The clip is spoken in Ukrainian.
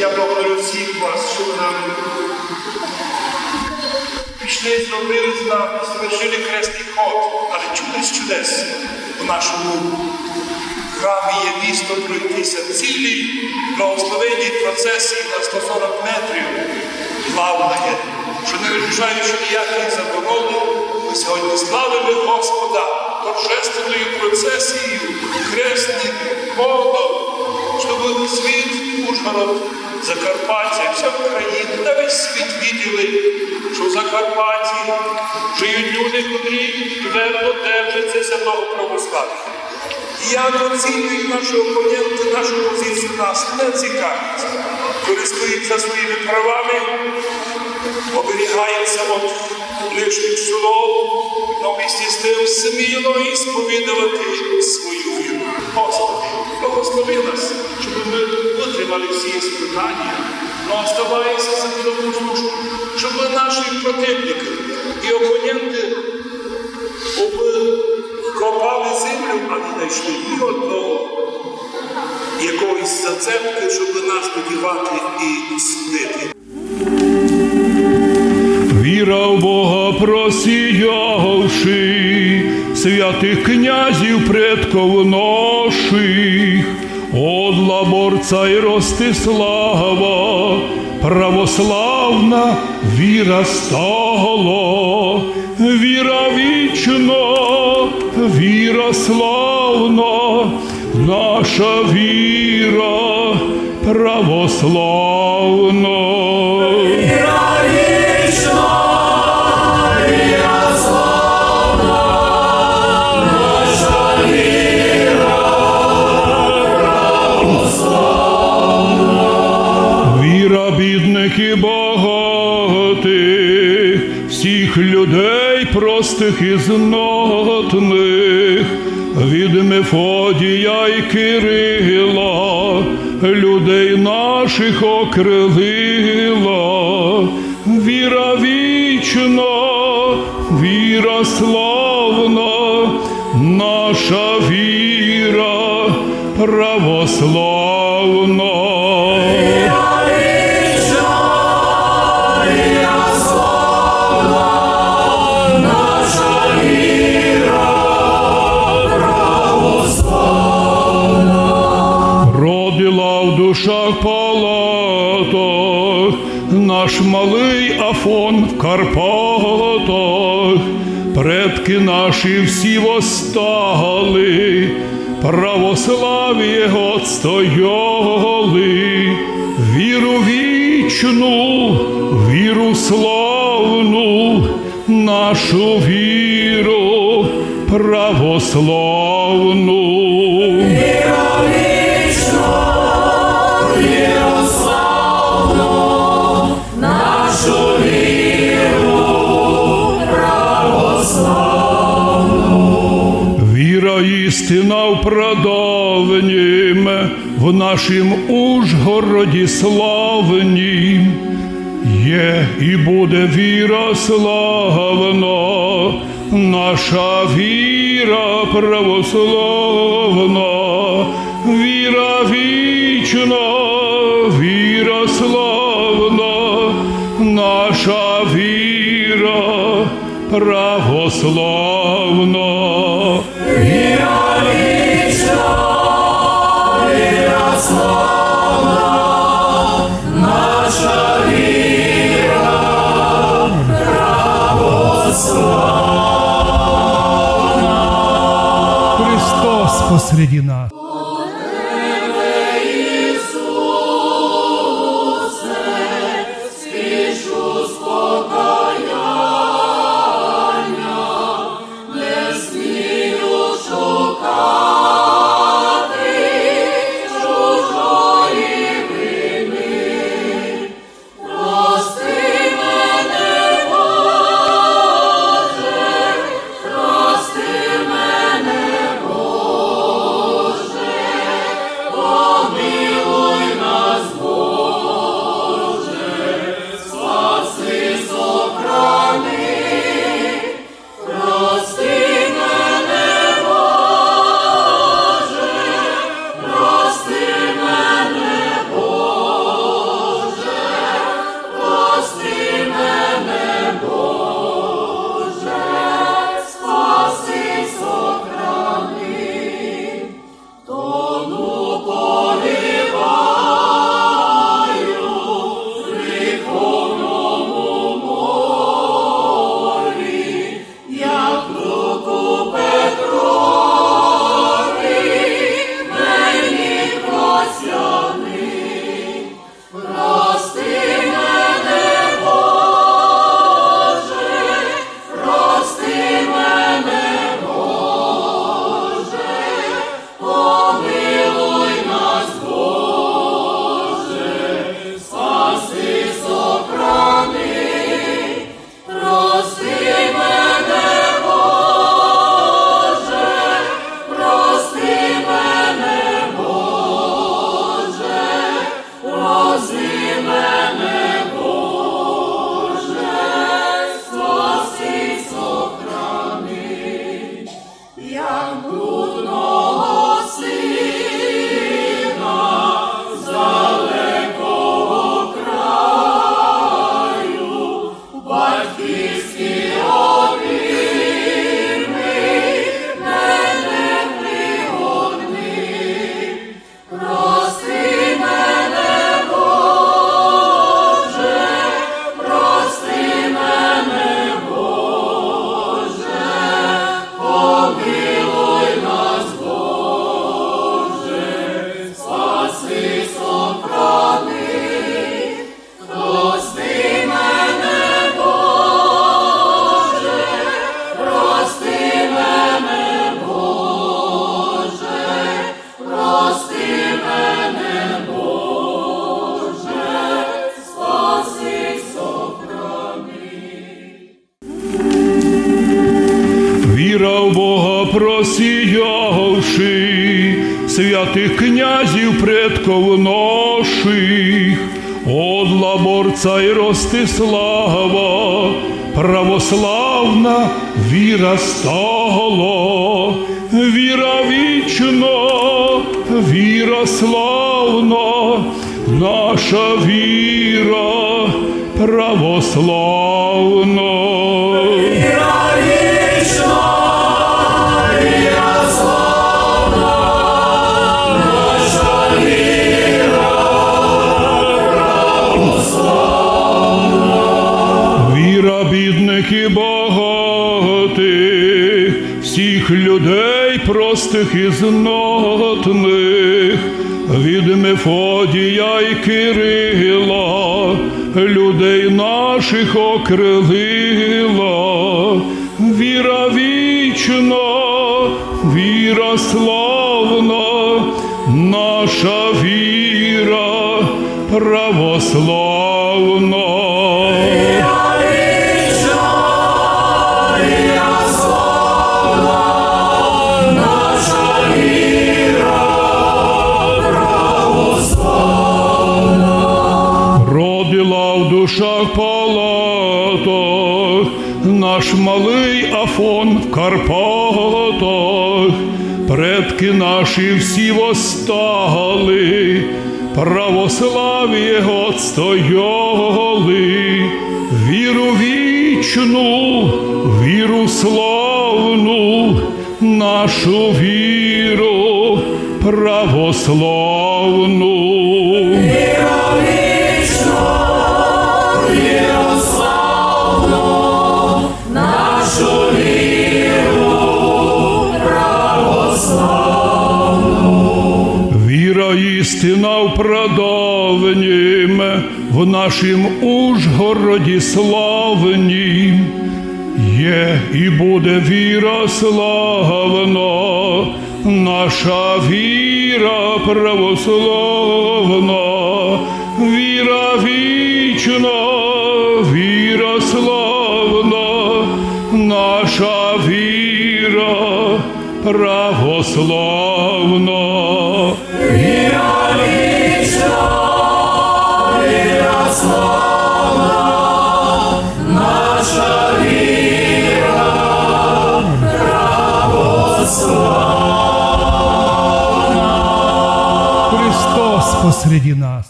Я благодарю всіх вас, що ви нам пішли, зробили з нами, завершили хресний ход, але чудес чудес у нашому храмі є місто пройтися. Цілі благословенні процесії на 140 метрів. Плавна є, що не вирішаючи ніяких заборон, ми сьогодні славили Господа торжественною процесією, хресним ходом, щоб світ, Ужгород, Закарпаття, вся Україна, та весь світ виділи, що в Закарпатті живуть люди, котрі твердо держаться святого православ'я. І я оцінюю нашого опонента, нашу позицію нас не цікавить. Користується своїми правами, оберігається від лишніх слов, але місті з тим сміло і сповідувати свою віру. Господи, благослови нас, щоб ми витримали всі спитання, але оставайся самодопусту, щоб наші противники і опоненти обкопали землю, а не знайшли ні одного якоїсь зацепки, щоб нас подівати і судити. Віра в Бога просіявши, святих князів предков наших, от Лаборца і Ростислава, православна віра стало, віра вічна, віра славна, наша віра православна. Простих і знатних, від Мефодія і Кирила, людей наших окрилила, віра вічна, віра славна, наша віра православна. В палатах наш малий Афон в Карпатах, предки наші всі восстали, православ'я отстояли, віру вічну, віру славну, нашу віру православну. Істина в прадавнім, в нашім Ужгороді славнім. Є і буде віра славна, наша віра православна, віра вічна, віра славна, наша віра православна. Христос посреди нас. Святих князів предков наших, от Лаборца і Ростислава, православна віра стала, віра вічна, віра славна, наша віра православна. І багатих, всіх людей простих і знатних, від Мефодія й Кирила, людей наших окрилила, віра вічна, віра славна, наша віра православна. В палатах. Наш малий Афон в Карпатах, предки наші всі восстали, православ'я отстояли, віру вічну, віру славну, нашу віру православну. Істина в прадавнім, в нашім Ужгороді славнім. Є і буде віра славна, наша віра православна, віра вічна, віра славна, наша віра православна. Посреди нас.